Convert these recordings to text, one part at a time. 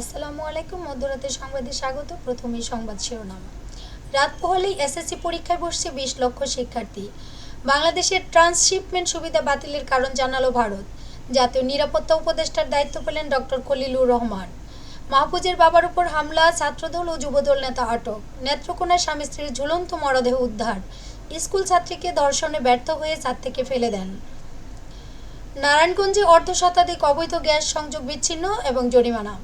আসসালামু আলাইকুম মধ্যরাতের সংবাদে স্বাগত প্রথমেই সংবাদ শিরোনাম। রাত পোহলেই এসএসসি পরীক্ষায় বসছে বিশ লক্ষ শিক্ষার্থী। বাংলাদেশের ট্রান্সশিপমেন্ট সুবিধা বাতিলের কারণ জানালো ভারত। জাতীয় নিরাপত্তা উপদেষ্টার দায়িত্ব পেলেন ডক্টর খলিলুর রহমান। মাহফুজের বাবার উপর হামলা, ছাত্রদল ও যুবদল নেতা আটক। নেত্রকোনায় স্বামী স্ত্রীর ঝুলন্ত মরদেহ উদ্ধার। স্কুল ছাত্রীকে ধর্ষণে ব্যর্থ হয়ে ছাদ থেকে ফেলে দেন। নারায়ণগঞ্জে অর্ধ শতাধিক অবৈধ গ্যাস সংযোগ বিচ্ছিন্ন এবং জরিমানা।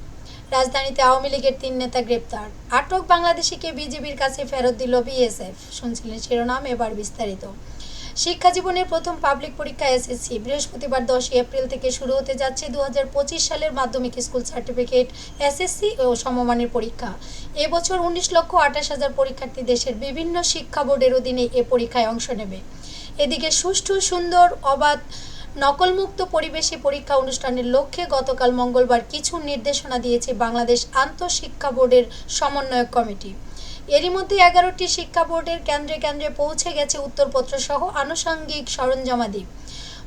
রাজধানীতে আওয়ামী লীগের তিন নেতা গ্রেপ্তার। আটক বাংলাদেশিকে বিজেপির কাছে ফেরত দিল বিএসএফ। শুনছিলেন শিরোনাম, এবার বিস্তারিত। শিক্ষা জীবনের প্রথম পাবলিক পরীক্ষা এসএসসি বৃহস্পতিবার দশই এপ্রিল থেকে শুরু হতে যাচ্ছে দু হাজার পঁচিশ সালের মাধ্যমিক স্কুল সার্টিফিকেট এসএসসি ও সমমানের পরীক্ষা। এবছর উনিশ লক্ষ আঠাশ হাজার পরীক্ষার্থী দেশের বিভিন্ন শিক্ষা বোর্ডের অধীনে এ পরীক্ষায় অংশ নেবে। এদিকে সুষ্ঠু, সুন্দর, অবাধ নকলমুক্ত পরিবেশে পরীক্ষা অনুষ্ঠানের লক্ষ্যে গতকাল মঙ্গলবার কিছু নির্দেশনা দিয়েছে বাংলাদেশ আন্তঃশিক্ষা বোর্ডের সমন্বয়ক কমিটি। এরই মধ্যে এগারোটি শিক্ষা বোর্ডের কেন্দ্রে কেন্দ্রে পৌঁছে গেছে উত্তরপত্র সহ আনুষঙ্গিক সরঞ্জামাদি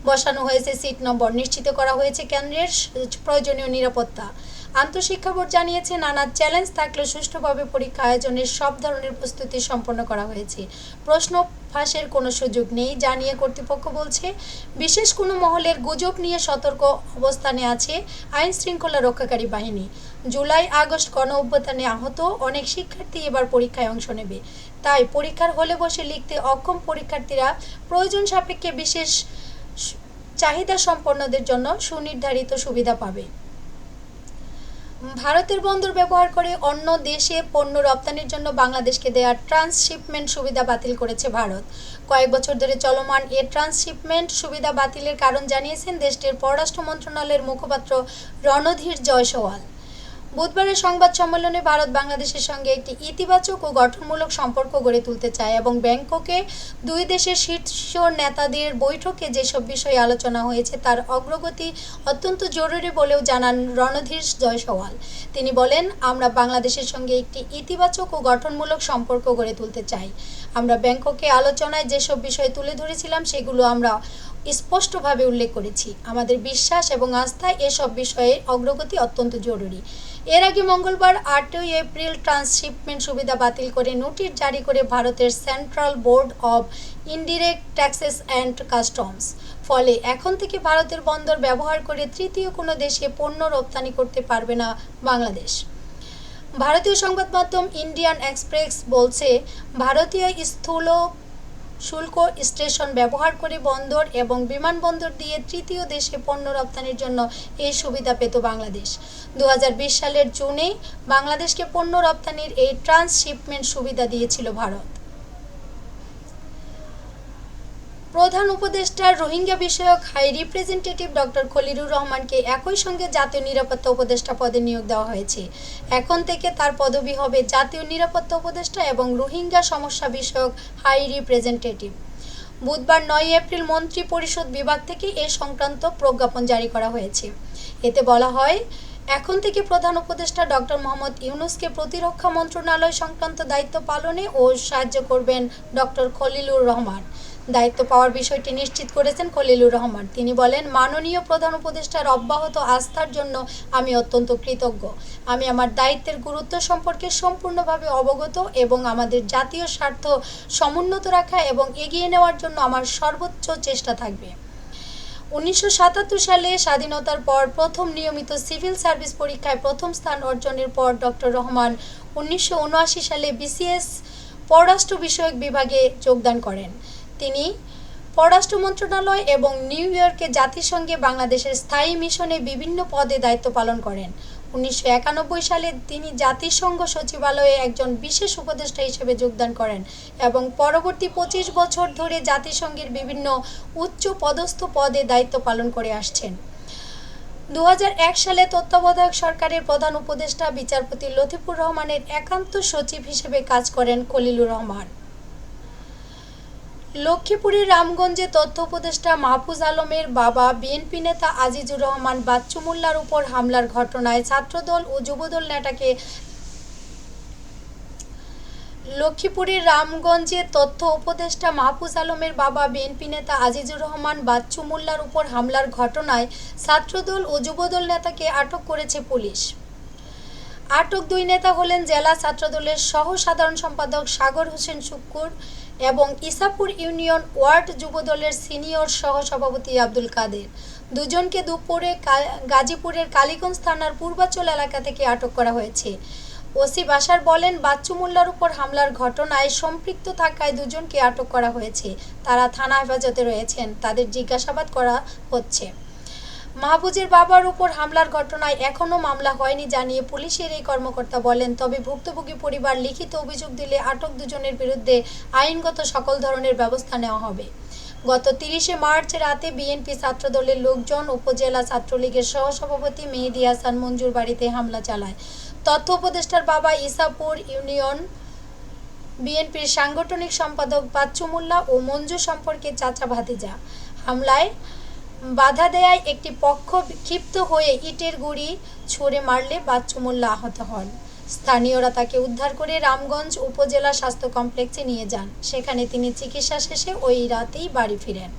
বসানো হয়েছে সিট নম্বর নিশ্চিত করা হয়েছে কেন্দ্রের প্রয়োজনীয় নিরাপত্তা। আন্তঃশিক্ষা বোর্ড জানিয়েছে, নানা চ্যালেঞ্জ থাকলেও সুষ্ঠুভাবে পরীক্ষা আয়োজনের সব ধরনের প্রস্তুতি সম্পন্ন করা হয়েছে। প্রশ্ন ফাঁসের কোনো সুযোগ নেই, জানিয়ে কর্তৃপক্ষ বলছে, বিশেষ কোনো মহলের গুজব নিয়ে সতর্ক অবস্থানে আছে আইন শৃঙ্খলা রক্ষাকারী বাহিনী। জুলাই, আগস্ট গণ অভ্যুত্থানে আহত অনেক শিক্ষার্থী এবার পরীক্ষায় অংশ নেবে। তাই পরীক্ষার হলে বসে লিখতে অক্ষম পরীক্ষার্থীরা প্রয়োজন সাপেক্ষে বিশেষ চাহিদা সম্পন্নদের জন্য সুনির্ধারিত সুবিধা পাবে। ভারতের বন্দর ব্যবহার করে অন্য দেশে পণ্য রপ্তানির জন্য বাংলাদেশকে দেয়া ট্রান্সশিপমেন্ট সুবিধা বাতিল করেছে ভারত। কয়েক বছর ধরে চলমান এ ট্রান্সশিপমেন্ট সুবিধা বাতিলের কারণ জানিয়েছেন দেশটির পররাষ্ট্র মন্ত্রণালয়ের মুখপাত্র রণধীর জয়সওয়াল। বুধবারের সংবাদ সম্মেলনে ভারত বাংলাদেশের সঙ্গে একটি ইতিবাচক ও গঠনমূলক সম্পর্ক গড়ে তুলতে চায় এবং ব্যাংককে দুই দেশের শীর্ষ নেতাদের বৈঠকে যেসব বিষয়ে আলোচনা হয়েছে তার অগ্রগতি অত্যন্ত জরুরি বলেও জানান রণধীর জয়সওয়াল। তিনি বলেন, আমরা বাংলাদেশের সঙ্গে একটি ইতিবাচক ও গঠনমূলক সম্পর্ক গড়ে তুলতে চাই। আমরা ব্যাংককে আলোচনায় যেসব বিষয় তুলে ধরেছিলাম সেগুলো আমরা স্পষ্টভাবে উল্লেখ করেছি। আমাদের বিশ্বাস এবং আস্থায় এসব বিষয়ে অগ্রগতি অত্যন্ত জরুরি। এর আগে মঙ্গলবার আটই এপ্রিল ট্রান্সশিপমেন্ট সুবিধা বাতিল করে নোটিশ জারি করে ভারতের central board of indirect taxes and customs. ফলে এখন থেকে ভারতের বন্দর ব্যবহার করে তৃতীয় কোনো দেশে পণ্য রপ্তানি করতে পারবে না বাংলাদেশ। ভারতীয় সংবাদ মাধ্যম ইন্ডিয়ান এক্সপ্রেস বলছে, ভারতীয় স্থূল শুল্ক স্টেশন ব্যবহার করে বন্দর এবং বিমানবন্দর দিয়ে তৃতীয় দেশে পণ্য রপ্তানির জন্য এই সুবিধা পেত বাংলাদেশ। দু হাজার বিশ সালের জুনে বাংলাদেশকে পণ্য রপ্তানির এই ট্রান্সশিপমেন্ট সুবিধা দিয়েছিল ভারত। প্রধান উপদেষ্টা রোহিঙ্গা বিষয়ক হাই রিপ্রেজেন্টেটিভ ডক্টর খলিলুর রহমানকে একই সঙ্গে জাতীয় নিরাপত্তা উপদেষ্টা পদে নিয়োগ দেওয়া হয়েছে। এখন থেকে তার পদবি হবে জাতীয় নিরাপত্তা উপদেষ্টা এবং রোহিঙ্গা সমস্যা বিষয়ক হাই রিপ্রেজেন্টেটিভ। বুধবার নয় এপ্রিল মন্ত্রী পরিষদ বিভাগ থেকে এ সংক্রান্ত প্রজ্ঞাপন জারি করা হয়েছে। এতে বলা হয়, এখন থেকে প্রধান উপদেষ্টা ডক্টর মোহাম্মদ ইউনুসকে প্রতিরক্ষা মন্ত্রণালয় সংক্রান্ত দায়িত্ব পালনে ও সাহায্য করবেন ডক্টর খলিলুর রহমান। দায়িত্ব পাওয়ার বিষয়টি নিশ্চিত করেছেন খলিলুর রহমান। তিনি বলেন, মাননীয় প্রধান উপদেষ্টার অব্যাহত আস্থার জন্য আমি অত্যন্ত কৃতজ্ঞ। আমি আমার দায়িত্বের গুরুত্ব সম্পর্কে সম্পূর্ণভাবে অবগত এবং আমাদের জাতীয় স্বার্থ সমুন্নত রাখা এবং এগিয়ে নেওয়ার জন্য আমার সর্বোচ্চ চেষ্টা থাকবে। উনিশশো সাতাত্তর সালে স্বাধীনতার পর প্রথম নিয়মিত সিভিল সার্ভিস পরীক্ষায় প্রথম স্থান অর্জনের পর ডক্টর রহমান উনিশশো উনআশি সালে বিসিএস পররাষ্ট্র বিষয়ক বিভাগে যোগদান করেন। তিনি পররাষ্ট্র মন্ত্রণালয় এবং নিউ ইয়র্কে জাতিসংঘে বাংলাদেশের স্থায়ী মিশনে বিভিন্ন পদে দায়িত্ব পালন করেন। উনিশশো একানব্বই সালে তিনি জাতিসংঘ সচিবালয়ে একজন বিশেষ উপদেষ্টা হিসেবে যোগদান করেন এবং পরবর্তী পঁচিশ বছর ধরে জাতিসংঘের বিভিন্ন উচ্চ পদস্থ পদে দায়িত্ব পালন করে আসছেন। দু হাজার এক সালে তত্ত্বাবধায়ক সরকারের প্রধান উপদেষ্টা বিচারপতি লতিফুর রহমানের একান্ত সচিব হিসেবে কাজ করেন খলিলুর রহমান। লক্ষ্মীপুরের রামগঞ্জে তথ্য উপদেষ্টা মাহফুজ আলমের বাবা বিএনপি নেতা আজিজুর রহমান বাচ্চু মোল্লার উপর হামলার ঘটনায় ছাত্রদল ও যুবদল নেতাকে লক্ষ্মীপুরের রামগঞ্জে তথ্য উপদেষ্টা মাহফুজ আলমের বাবা বিএনপি নেতা আজিজুর রহমান বাচ্চু মোল্লার উপর হামলার ঘটনায় ছাত্রদল ও যুবদল নেতাকে আটক করেছে পুলিশ। আটক দুই নেতা হলেন জেলা ছাত্রদলের সহ সাধারণ সম্পাদক সাগর হোসেন শুক্কুর এবং ইসাপুর ইউনিয়ন ওয়ার্ড যুবদলের সিনিয়র সহ সভাপতি আব্দুল কাদের। দুজনকে দুপুরে গাজীপুরের কালীগঞ্জ থানার পূর্বাচল এলাকা থেকে আটক করা হয়েছে। ওসি বাসার বলেন বাচ্চু মোল্লার উপর হামলার ঘটনায় সম্পৃক্ত থাকায় দুজনকে আটক করা হয়েছে। তারা থানা হেফাজতে রয়েছেন। তাদের জিজ্ঞাসাবাদ করা হচ্ছে। মাহবুজের বাবার উপর হামলার ঘটনায় এখনও মামলা হয়নি জানিয়ে পুলিশের এই কর্মকর্তা বলেন, তবে ভুক্তভোগী পরিবার লিখিত অভিযোগ দিলে আটক দুজনের বিরুদ্ধে আইনগত সকল ধরনের ব্যবস্থা নেওয়া হবে। গত তিরিশে মার্চ রাতে বিএনপি ছাত্রদলের লোকজন উপজেলা ছাত্রলীগের সহসভাপতি মেহেদি হাসান মঞ্জুর বাড়িতে হামলা চালায়। তথ্য উপদেষ্টার বাবা ইসাপুর ইউনিয়ন বিএনপির সাংগঠনিক সম্পাদক বাচ্চু মোল্লা ও মঞ্জু সম্পর্কে চাচা ভাতিজা। হামলায় বাধা দেয়ায় একটি পক্ষ ক্ষিপ্ত হয়ে ইটের গুড়ি ছুঁড়ে মারলে বাচ্চু মোল্লা আহত হন। স্থানীয়রা তাকে উদ্ধার করে রামগঞ্জ উপজেলা স্বাস্থ্য কমপ্লেক্সে নিয়ে যান। সেখানে তিনি চিকিৎসা শেষে ওই রাতেই বাড়ি ফিরেন।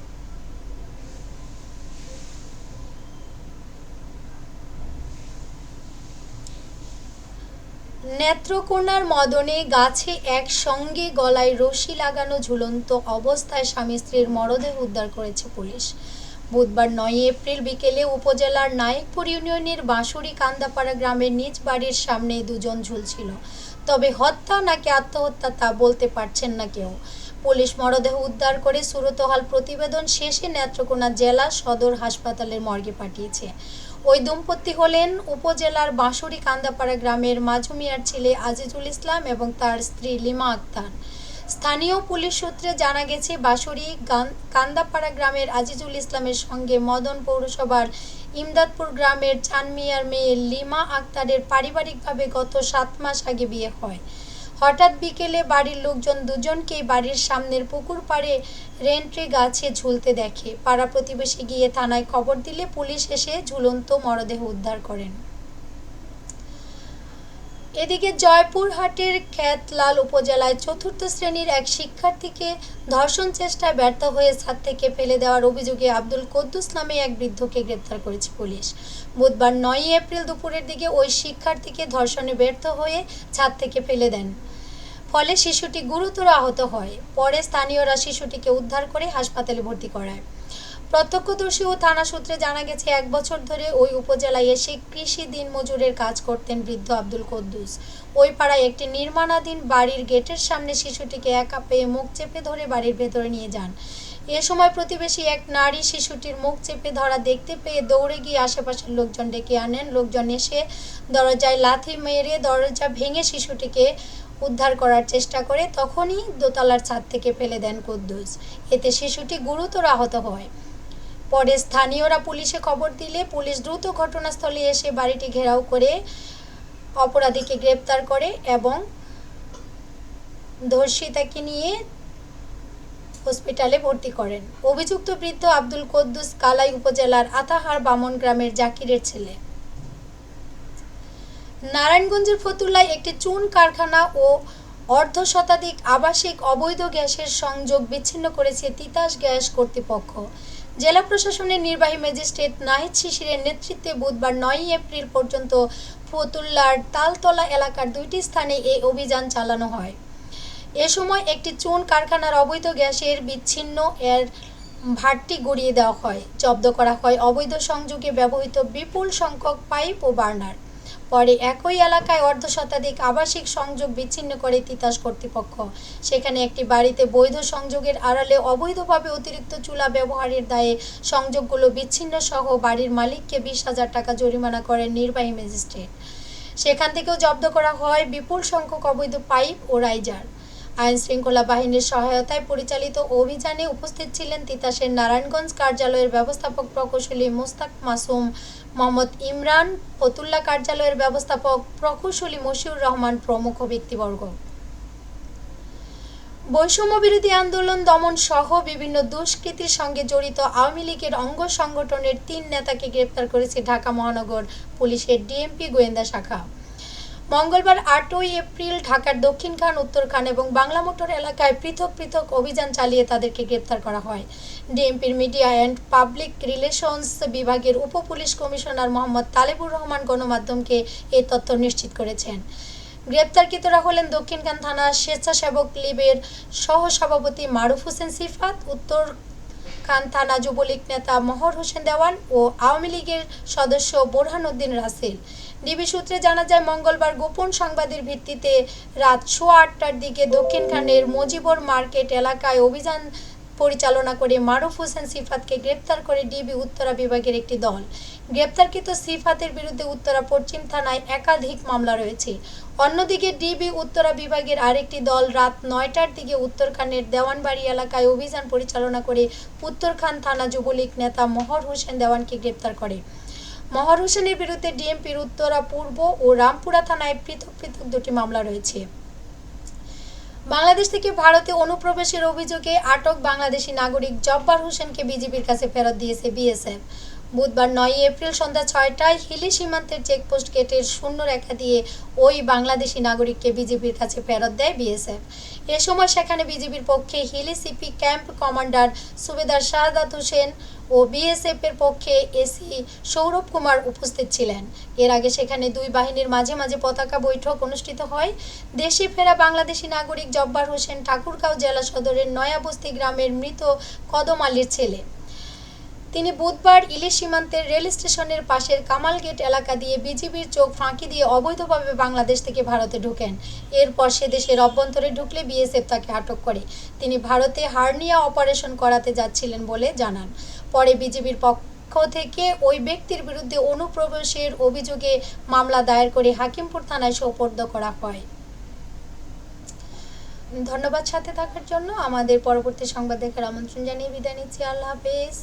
নেত্রকোনার মদনে গাছে একসঙ্গে গলায় রশি লাগানো ঝুলন্ত অবস্থায় স্বামী স্ত্রীর মরদেহ উদ্ধার করেছে পুলিশ। বুধবার নয় এপ্রিল বিকেলে উপজেলার নায়কপুর ইউনিয়নের বাঁশুরি কান্দাপাড়া গ্রামের নিজ বাড়ির সামনে দুজন ঝুলছিল। তবে হত্যা নাকি আত্মহত্যা তা বলতে পারছেন না কেউ। পুলিশ মরদেহ উদ্ধার করে সুরতহাল প্রতিবেদন শেষে নেত্রকোনা জেলা সদর হাসপাতালের মর্গে পাঠিয়েছে। ওই দম্পতি হলেন উপজেলার বাঁশুরি কান্দাপাড়া গ্রামের মাঝুমিয়ার ছেলে আজিজুল ইসলাম এবং তার স্ত্রী লিমা আক্তার। স্থানীয় পুলিশ সূত্রে জানা গেছে, বাঁশুরি কান্দাপাড়া গ্রামের আজিজুল ইসলামের সঙ্গে মদন পৌরসভার ইমদাদপুর গ্রামের চানমিয়ার মেয়ে লিমা আক্তারের পারিবারিকভাবে গত সাত মাস আগে বিয়ে হয়। হঠাৎ বিকেলে বাড়ির লোকজন দুজনকেই বাড়ির সামনের পুকুর পাড়ে রেন্ট্রি গাছে ঝুলতে দেখে। পাড়া প্রতিবেশী গিয়ে থানায় খবর দিলে পুলিশ এসে ঝুলন্ত মরদেহ উদ্ধার করেন। এদিকে জয়পুরহাটের খ্যাতলাল উপজেলায় চতুর্থ শ্রেণির এক শিক্ষার্থীকে ধর্ষণ চেষ্টায় ব্যর্থ হয়ে ছাদ থেকে ফেলে দেওয়ার অভিযোগে আব্দুল কদ্দুস নামে এক বৃদ্ধকে গ্রেপ্তার করেছে পুলিশ। বুধবার নয়ই এপ্রিল দুপুরের দিকে ওই শিক্ষার্থীকে ধর্ষণে ব্যর্থ হয়ে ছাদ থেকে ফেলে দেন। ফলে শিশুটি গুরুতর আহত হয়। পরে স্থানীয়রা শিশুটিকে উদ্ধার করে হাসপাতালে ভর্তি করায়। প্রত্যক্ষদর্শী ও থানা সূত্রে জানা গেছে, এক বছর ধরে ওই উপজেলায় এসে কৃষি দিন মজুরের কাজ করতেন বৃদ্ধ আব্দুল কদ্দুস। ওই পাড়ায় একটি নির্মাণাধীন বাড়ির গেটের সামনে শিশুটিকে একা পেয়ে মুখ চেপে ধরে বাড়ির ভেতরে নিয়ে যান। এ সময় প্রতিবেশী এক নারী শিশুটির মুখ চেপে ধরা দেখতে পেয়ে দৌড়ে গিয়ে আশেপাশের লোকজন ডেকে আনেন। লোকজন এসে দরজায় লাথি মেরে দরজা ভেঙে শিশুটিকে উদ্ধার করার চেষ্টা করে, তখনই দোতলার ছাদ থেকে ফেলে দেন কুদ্দুস। এতে শিশুটি গুরুতর আহত হয়। পরে স্থানীয়রা পুলিশে খবর দিলে পুলিশ দ্রুত ঘটনাস্থলে এসে বাড়িটি ঘেরাও করে অপরাধীকে গ্রেপ্তার করে এবং ধর্ষিতাকে নিয়ে হসপিটালে ভর্তি করেন। অভিযুক্ত বৃদ্ধ আব্দুল কদ্দুস কালাই উপজেলার আতাহার বামন গ্রামের জাকিরের ছেলে। নারায়ণগঞ্জের ফতুল্লায় একটি চুন কারখানা ও অর্ধ শতাধিক আবাসিক অবৈধ গ্যাসের সংযোগ বিচ্ছিন্ন করেছে তিতাস গ্যাস কর্তৃপক্ষ। জেলা প্রশাসনের নির্বাহী ম্যাজিস্ট্রেট নাহিদ শিশিরের নেতৃত্বে বুধবার নয়ই এপ্রিল পর্যন্ত ফতুল্লার তালতলা এলাকার দুইটি স্থানে এই অভিযান চালানো হয়। এ সময় একটি চুন কারখানার অবৈধ গ্যাসের বিচ্ছিন্ন এর ভাটটি গড়িয়ে দেওয়া হয়। জব্দ করা হয় অবৈধ সংযোগে ব্যবহৃত বিপুল সংখ্যক পাইপ ও বার্নার। পরে একই এলাকায় অর্ধ শতাধিক আবাসিক সংযোগ বিচ্ছিন্ন করে তিতাস কর্তৃপক্ষ। সেখানে একটি বাড়িতে বৈধ সংযোগের আড়ালে অবৈধভাবে অতিরিক্ত চুলা ব্যবহারের দায়ে সংযোগগুলো বিচ্ছিন্ন সহ বাড়ির মালিককে বিশ হাজার টাকা জরিমানা করেন নির্বাহী ম্যাজিস্ট্রেট। সেখান থেকেও জব্দ করা হয় বিপুল সংখ্যক অবৈধ পাইপ ও রাইজার। আইন শৃঙ্খলা বাহিনীর সহায়তায় পরিচালিত অভিযানে উপস্থিত ছিলেন তিতাসের নারায়ণগঞ্জ কার্যালয়ের ব্যবস্থাপক প্রকৌশলী মোস্তাক মাসুম, মোহাম্মদ ইমরান, ফতুল্লা কার্যালয়ের ব্যবস্থাপক প্রকৌশলী মশিউর রহমান প্রমুখ ব্যক্তিবর্গ। বৈষম্য বিরোধী আন্দোলন দমন সহ বিভিন্ন দুষ্কৃতির সঙ্গে জড়িত আওয়ামী লীগের অঙ্গ সংগঠনের তিন নেতাকে গ্রেপ্তার করেছে ঢাকা মহানগর পুলিশের ডিএমপি গোয়েন্দা শাখা। মঙ্গলবার আটই এপ্রিল ঢাকার দক্ষিণ খান, উত্তর খান এবং বাংলা মোটর এলাকায় পৃথক পৃথক অভিযান চালিয়ে তাদেরকে গ্রেপ্তার করা হয়। ডিএমপির মিডিয়া অ্যান্ড পাবলিক রিলেশনস বিভাগের উপ পুলিশ কমিশনার মোহাম্মদ তালেবুর রহমান গণমাধ্যমকে এই তথ্য নিশ্চিত করেছেন। গ্রেপ্তারকৃতরা হলেন দক্ষিণখান থানা স্বেচ্ছাসেবক লীগের সহসভাপতি মারুফ হোসেন সিফাত, উত্তর খান থানা যুবলীগ নেতা মহর হোসেন দেওয়ান ও আওয়ামী লীগের সদস্য বোরহান উদ্দিন রাসেল। ডিবি সূত্রে জানা যায়, মঙ্গলবার গোপন সংবাদের ভিত্তিতে রাত সোয়া আটটার দিকে দক্ষিণখানের মজিবর মার্কেট এলাকায় অভিযান পরিচালনা করে মারুফ হোসেন সিফাতকে গ্রেপ্তার করে ডিবি উত্তরা বিভাগের একটি দল। গ্রেপ্তারকৃত সিফাতের বিরুদ্ধে উত্তরা পশ্চিম থানায় একাধিক মামলা রয়েছে। অন্যদিকে ডিবি উত্তরা বিভাগের আরেকটি দল রাত নয়টার দিকে উত্তরখানের দেওয়ানবাড়ি এলাকায় অভিযান পরিচালনা করে উত্তরখান থানা যুবলীগ নেতা মহর হোসেন দেওয়ানকে গ্রেপ্তার করে। মহর হোসেনের বিরুদ্ধে ডিএমপির উত্তরা পূর্ব ও রামপুরা থানায় পৃথক পৃথক দুটি মামলা রয়েছে। বাংলাদেশ থেকে ভারতে অনুপ্রবেশের অভিযোগে আটক বাংলাদেশি নাগরিক জব্বার হোসেনকে বিজেপির কাছে ফেরত দিয়েছে বিএসএফ। বুধবার নয় এপ্রিল সন্ধ্যা ছয়টায় হিলি সীমান্তের চেকপোস্ট গেটের শূন্য রেখা দিয়ে ওই বাংলাদেশি নাগরিককে বিজেপির কাছে ফেরত দেয় বিএসএফ। এ সময় সেখানে বিজেপির পক্ষে হিলি সিপি ক্যাম্প কমান্ডার সুবেদার শাহাদাত হোসেন ও বিএসএফ এর পক্ষে এসি সৌরভ কুমার উপস্থিত ছিলেন। এর আগে সেখানে দুই বাহিনীর মাঝে মাঝে পতাকা বৈঠক অনুষ্ঠিত হয়। দেশে ফেরা বাংলাদেশি নাগরিক জব্বার হোসেন ঠাকুরগাঁও জেলা সদরের নয়াবস্তি গ্রামের মৃত কদম আলীর ছেলে। তিনি বুধবার ইলিশ সীমান্তের রেল স্টেশনের পাশের কামাল গেট এলাকা দিয়ে বিজিবির চোখ ফাঁকি দিয়ে অবৈধভাবে বাংলাদেশ থেকে ভারতে ঢোকেন। এরপর সে দেশের অভ্যন্তরে ঢুকলে বিএসএফ তাকে আটক করে। তিনি ভারতে হার্নিয়া অপারেশন করাতে যাচ্ছিলেন বলে জানান। পরে বিজিবির পক্ষ থেকে ওই ব্যক্তির বিরুদ্ধে অনুপ্রবেশের অভিযোগে মামলা দায়ের করে হাকিমপুর থানায় সোপর্দ করা হয়। ধন্যবাদ সাথে থাকার জন্য। আমাদের পরবর্তী সংবাদ দেখার আমন্ত্রণ জানিয়ে বিদায় নিচ্ছি। আল্লাহ হাফেজ।